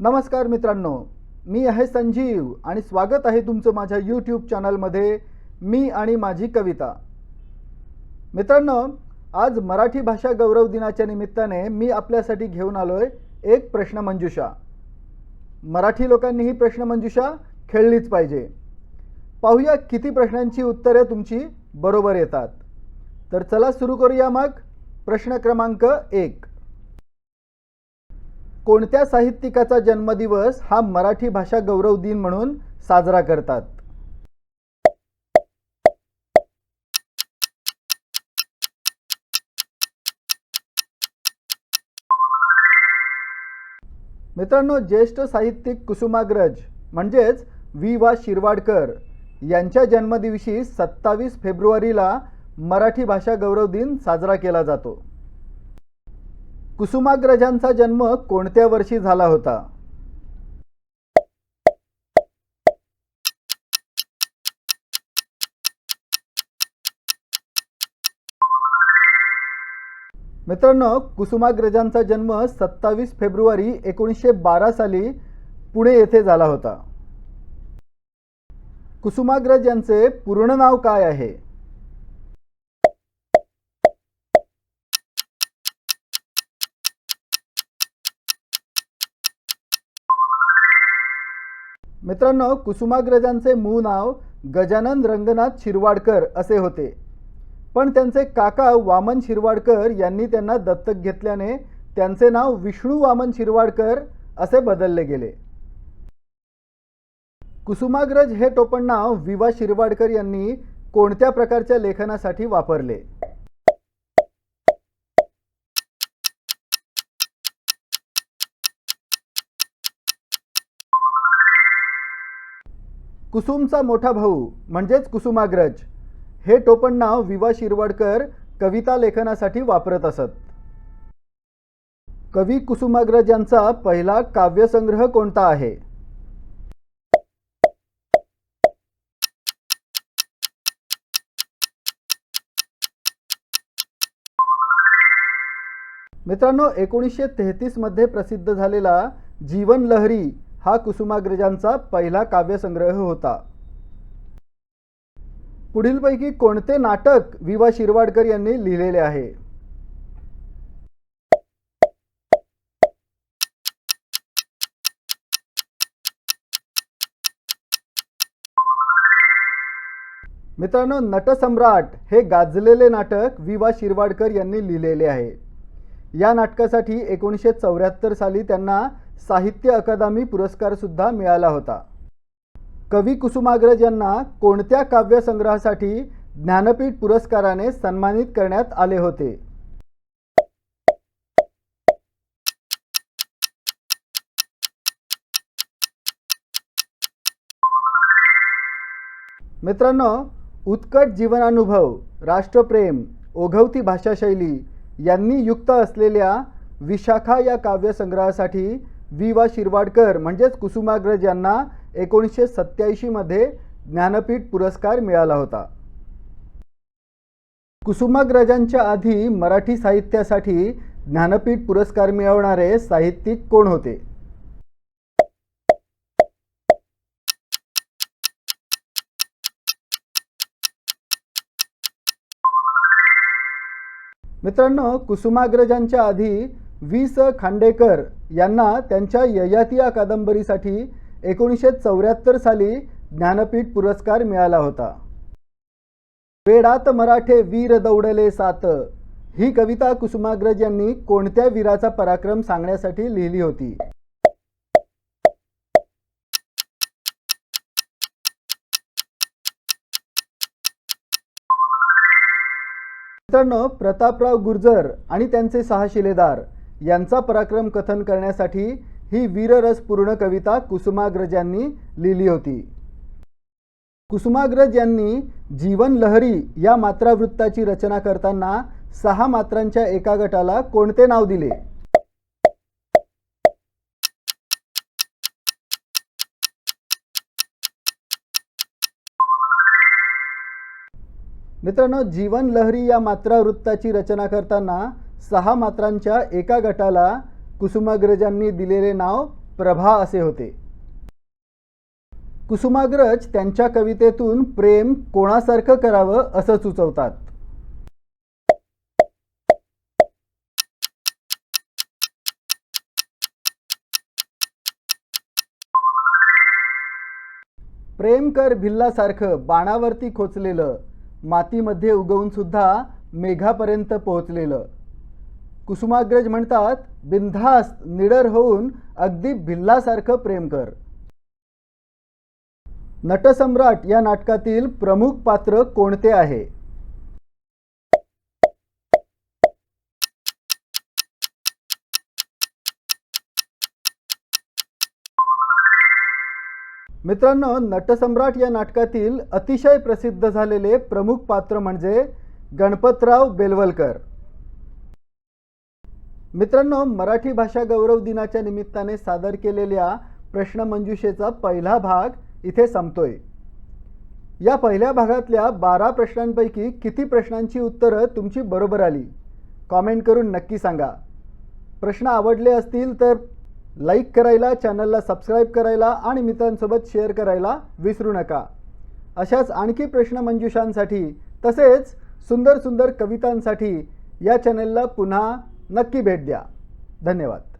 नमस्कार मित्रांनो मी आहे संजीव आणि स्वागत आहे तुमचं माझ्या यूट्यूब चॅनलमध्ये मी आणि माझी कविता. मित्रांनो आज मराठी भाषा गौरव दिनाच्या निमित्ताने मी आपल्यासाठी घेऊन आलो आहे एक प्रश्नमंजुषा मराठी लोकांनी ही प्रश्नमंजुषा खेळलीच पाहिजे. पाहूया किती प्रश्नांची उत्तरे तुमची बरोबर येतात. तर चला सुरू करूया मग. प्रश्न क्रमांक एक. कोणत्या साहित्यिकाचा जन्मदिवस हा मराठी भाषा गौरव दिन म्हणून साजरा करतात? मित्रांनो ज्येष्ठ साहित्यिक कुसुमाग्रज म्हणजेच वि वा. शिरवाडकर यांच्या जन्मदिवशी सत्तावीस फेब्रुवारीला मराठी भाषा गौरव दिन साजरा केला जातो. कुसुमाग्रजांचा जन्म कोणत्या वर्षी झाला होता? मित्रांनो कुसुमाग्रजांचा जन्म सत्तावीस फेब्रुवारी एकोणीसशे बारा साली पुणे येथे झाला होता. कुसुमाग्रज यांचे पूर्ण नाव काय आहे? मित्रांनो कुसुमाग्रजांचे मूळ नाव गजानन रंगनाथ शिरवाडकर असे होते. पण त्यांचे काका वामन शिरवाडकर यांनी त्यांना दत्तक घेतल्याने त्यांचे नाव विष्णू वामन शिरवाडकर असे बदलले गेले. कुसुमाग्रज हे टोपण नाव विवा शिरवाडकर यांनी कोणत्या प्रकारच्या लेखनासाठी वापरले? कुसुमचा मोठा भाऊ म्हणजेच कुसुमाग्रज हे टोपण नाव विवा शिरवाडकर कविता लेखनासाठी वापरत असत. कवी कुसुमाग्रज यांचा पहिला काव्यसंग्रह कोणता आहे? मित्रांनो एकोणीसशे तेहतीसमध्ये प्रसिद्ध झालेला जीवन लहरी हा कुसुमाग्रजांचा पहिला काव्यसंग्रह होता. पुढीलपैकी कोणते नाटक वि वा. शिरवाडकर यांनी लिहिलेले आहे? मित्रांनो नटसम्राट हे गाजलेले नाटक वि वा. शिरवाडकर यांनी लिहिलेले आहे. या नाटकासाठी एकोणीसशे चौऱ्याहत्तर साली त्यांना साहित्य अकादमी पुरस्कार सुद्धा मिळाला होता. कवी कुसुमाग्रज यांना कोणत्या काव्यसंग्रहासाठी ज्ञानपीठ पुरस्काराने सन्मानित करण्यात आले होते? मित्रांनो उत्कट जीवनानुभव राष्ट्रप्रेम ओघवती भाषाशैली यांनी युक्त असलेल्या विशाखा या काव्यसंग्रहासाठी वि वा शिरवाडकर म्हणजेच कुसुमाग्रज यांना एकोणीसशे सत्याऐंशीमध्ये ज्ञानपीठ पुरस्कार मिळाला होता. कुसुमाग्रजांच्या आधी मराठी साहित्यासाठी ज्ञानपीठ पुरस्कार मिळवणारे साहित्यिक कोण होते? मित्रांनो कुसुमाग्रजांच्या आधी वी स. खांडेकर यांना त्यांच्या ययाती या कादंबरीसाठी एकोणीसशे चौऱ्याहत्तर साली ज्ञानपीठ पुरस्कार मिळाला होता. वेडात मराठे वीर दौडले सात. ही कविता कुसुमाग्रज यांनी कोणत्या वीराचा पराक्रम सांगण्यासाठी लिहिली होती? मित्रांनो प्रतापराव गुर्जर आणि त्यांचे सहा शिलेदार. यांचा पराक्रम कथन करण्यासाठी ही वीररसपूर्ण कविता कुसुमाग्रज यांनी लिहिली होती. कुसुमाग्रज यांनी जीवन लहरी या मात्रावृत्ताची रचना करताना सहा मात्रांच्या एका गटाला कोणते नाव दिले? मित्रांनो जीवन लहरी या मात्रा वृत्ताची रचना करताना सहा मात्रांच्या एका गटाला कुसुमाग्रजांनी दिलेले नाव प्रभा असे होते. कुसुमाग्रज त्यांच्या कवितेतून प्रेम कोणासारखं करावं असं सुचवतात. प्रेम कर भिल्लासारखं बाणावरती खोचलेलं मातीमध्ये उगवून सुद्धा मेघापर्यंत पोहोचलेलं कुसुमाग्रज म्हणतात बिनधास्त निडर होऊन अगदी भिल्लासारखं प्रेम कर. नटसम्राट या नाटकातील प्रमुख पात्र कोणते आहे? मित्रांनो नटसम्राट या नाटकातील अतिशय प्रसिद्ध झालेले प्रमुख पात्र म्हणजे गणपतराव बेलवलकर. मित्रांनो मराठी भाषा गौरव दिनाच्या निमित्ताने सादर केलेल्या प्रश्नमंजुषेचा पहिला भाग इथे संपतोय. या पहिल्या भागातल्या बारा प्रश्नांपैकी किती प्रश्नांची उत्तरं तुमची बरोबर आली? कॉमेंट करून नक्की सांगा. प्रश्न आवडले असतील तर लाईक करायला चॅनलला सबस्क्राईब करायला आणि मित्रांसोबत शेअर करायला विसरू नका. अशाच आणखी प्रश्नमंजुषांसाठी तसेच सुंदर सुंदर कवितांसाठी या चॅनलला पुन्हा नक्की भेट द्या. धन्यवाद.